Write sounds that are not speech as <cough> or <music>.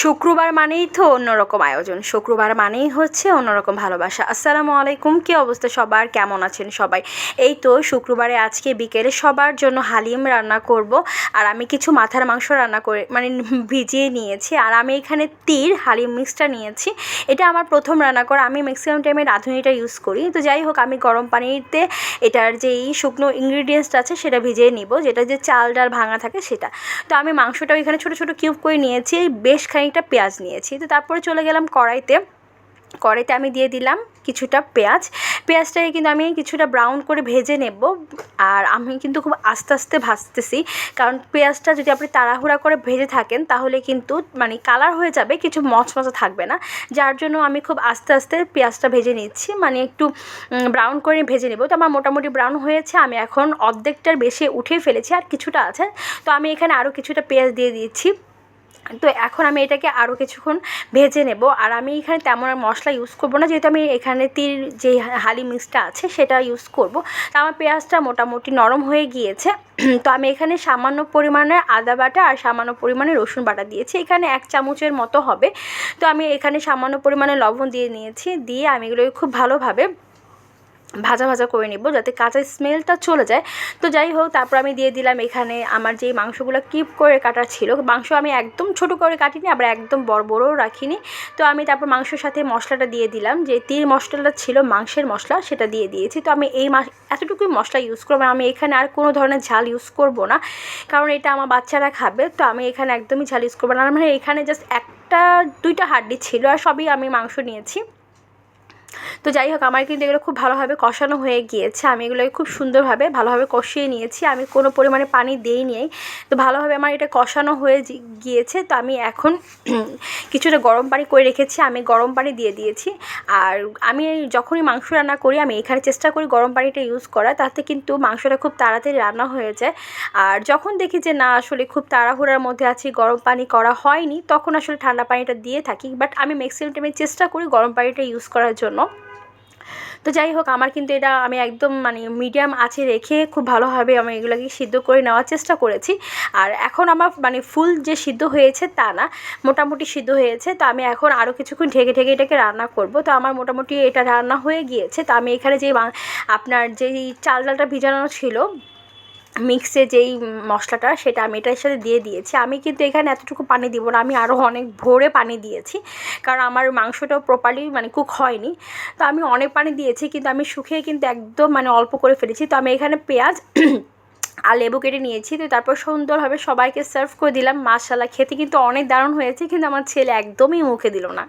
শুক্রবার মানেই তো অন্যরকম আয়োজন। শুক্রবার মানেই হচ্ছে অন্যরকম ভালোবাসা। আসসালামু আলাইকুম, কী অবস্থা সবার? কেমন আছেন সবাই? এই তো শুক্রবারে আজকে বিকেলে সবার জন্য হালিম রান্না করব আর আমি কিছু মাথার মাংস রান্না করে মানে ভিজিয়ে নিয়েছি আর আমি এখানে তীর, হালিম মিক্সটা নিয়েছি। এটা আমার প্রথম রান্না করা। আমি ম্যাক্সিমাম টাইমে রাঁধুনিটা ইউজ করি। তো যাই হোক, আমি গরম পানিতে এটার যেই শুকনো ইনগ্রিডিয়েন্টসটা আছে সেটা ভিজিয়ে নিব। যেটা যে চাল, ডাল ভাঙা থাকে সেটা। তো আমি মাংসটাও এখানে ছোটো ছোটো কিউব করে নিয়েছি। বেশ খানিকটা পেঁয়াজ নিয়েছি। তো তারপরে চলে গেলাম কড়াইতে। কড়াইতে আমি দিয়ে দিলাম কিছুটা পেঁয়াজ। পেঁয়াজটাকে কিন্তু আমি কিছুটা ব্রাউন করে ভেজে নেব। আর আমি কিন্তু খুব আস্তে আস্তে ভাজতেছি। কারণ পেঁয়াজটা যদি আপনি তাড়াহুড়া করে ভেজে থাকেন, তাহলে কিন্তু মানে কালার হয়ে যাবে, কিছু মচমচা থাকবে না। যার জন্য আমি খুব আস্তে আস্তে পেঁয়াজটা ভেজে নিচ্ছি। মানে একটু ব্রাউন করে ভেজে নেব। তো আমার মোটামুটি ব্রাউন হয়েছে। আমি এখন অর্ধেকটার বেশি উঠে ফেলেছি। আর কিছুটা আছে। তো আমি এখানে আরও কিছুটা পেঁয়াজ দিয়ে দিচ্ছি। তো এখন আমি এটাকে আরও কিছুক্ষণ ভেজে নেব। আর আমি এখানে তেমন আর মশলা ইউজ করব না, যেহেতু আমি এখানে তিল যে হালি মিক্সটা আছে সেটা ইউজ করব। তো আমার পেঁয়াজটা মোটামুটি নরম হয়ে গিয়েছে। <clears throat> তো আমি এখানে সামান্য পরিমাণের আদা বাটা আর সামান্য পরিমাণে রসুন বাটা দিয়েছি। এখানে এক চামচের মতো হবে। তো আমি এখানে সামান্য পরিমাণে লবণ দিয়ে নিয়েছি। দিয়ে আমি এগুলোকে খুব ভালোভাবে ভাজা ভাজা করে নিব যাতে কাঁচা স্মেলটা চলে যায়। তো যাই হোক, তারপর আমি দিয়ে দিলাম এখানে আমার যেই মাংসগুলো কিপ করে কাটা ছিল, মাংস আমি একদম ছোট করে কাটিনি, আবার একদম বড় বড়ও রাখিনি। তো আমি তারপর মাংসের সাথে মশলাটা দিয়ে দিলাম, যে তীর মশলাটা ছিল, মাংসের মশলা, সেটা দিয়ে দিয়েছি। তো আমি এই এতটুকুই মশলা ইউজ করব আমি এখানে আর কোনো ধরনের ঝাল ইউজ করব না, কারণ এটা আমার বাচ্চারা খাবে, তো আমি এখানে একদমই ঝাল ইউজ করব না। মানে এখানে জাস্ট একটা, দুইটা হাড্ডি ছিল, আর সবই আমি মাংস নিয়েছি। তো যাই হোক, আমার কিন্তু এগুলো খুব ভালোভাবে কষানো হয়ে গিয়েছে। আমি এগুলোকে খুব সুন্দরভাবে ভালোভাবে কষিয়ে নিয়েছি। আমি কোনো পরিমাণে পানি দিই নিই তো ভালোভাবে আমার এটা কষানো হয়ে গিয়েছে। তো আমি এখন <clears throat> কিছুটা গরম পানি করে রেখেছি। আমি গরম পানি দিয়ে দিয়েছি। আর আমি যখনই মাংস রান্না করি, আমি এখানে চেষ্টা করি গরম পানিটা ইউজ করা তাতে কিন্তু মাংসটা খুব তাড়াতাড়ি রান্না হয়ে যায়। আর যখন দেখি যে, না, আসলে খুব তাড়াহুড়ার মধ্যে আছি, গরম পানি করা হয়নি, তখন আসলে ঠান্ডা পানিটা দিয়ে থাকি। বাট আমি ম্যাক্সিমাম টাইমে চেষ্টা করি গরম পানিটা ইউজ করার জন্য। তো যাই হোক, আমার কিন্তু এটা আমি একদম মানে মিডিয়াম আছে রেখে খুব ভালোভাবে আমি এগুলোকে সিদ্ধ করে নেওয়ার চেষ্টা করেছি। আর এখন আমার মানে ফুল যে সিদ্ধ হয়েছে তা না, মোটামুটি সিদ্ধ হয়েছে। তো আমি এখন আরও কিছুক্ষণ ঢেকে ঢেকে এটাকে রান্না করব। তো আমার মোটামুটি এটা রান্না হয়ে গিয়েছে। তো আমি এখানে যে আপনার যেই চাল ডালটা ভিজানো ছিল মিক্সে যেই মশলাটা, সেটা আমি এটার সাথে দিয়ে দিয়েছি। আমি কিন্তু এখানে এতটুকু পানি দিব না, আমি আরও অনেক ভোরে পানি দিয়েছি, কারণ আমার মাংসটাও প্রপারলি মানে কুক হয়নি। তো আমি অনেক পানি দিয়েছি, কিন্তু আমি শুকিয়ে কিন্তু একদম মানে অল্প করে ফেলেছি। তো আমি এখানে পেঁয়াজ <clears throat> আর লেবু কেটে নিয়েছি, তো তারপর সুন্দরভাবে সবাইকে সার্ভ করে দিলাম। মাসালা খেতে কিন্তু অনেক দারুণ হয়েছে, কিন্তু আমার ছেলে একদমই মুখে দিল না।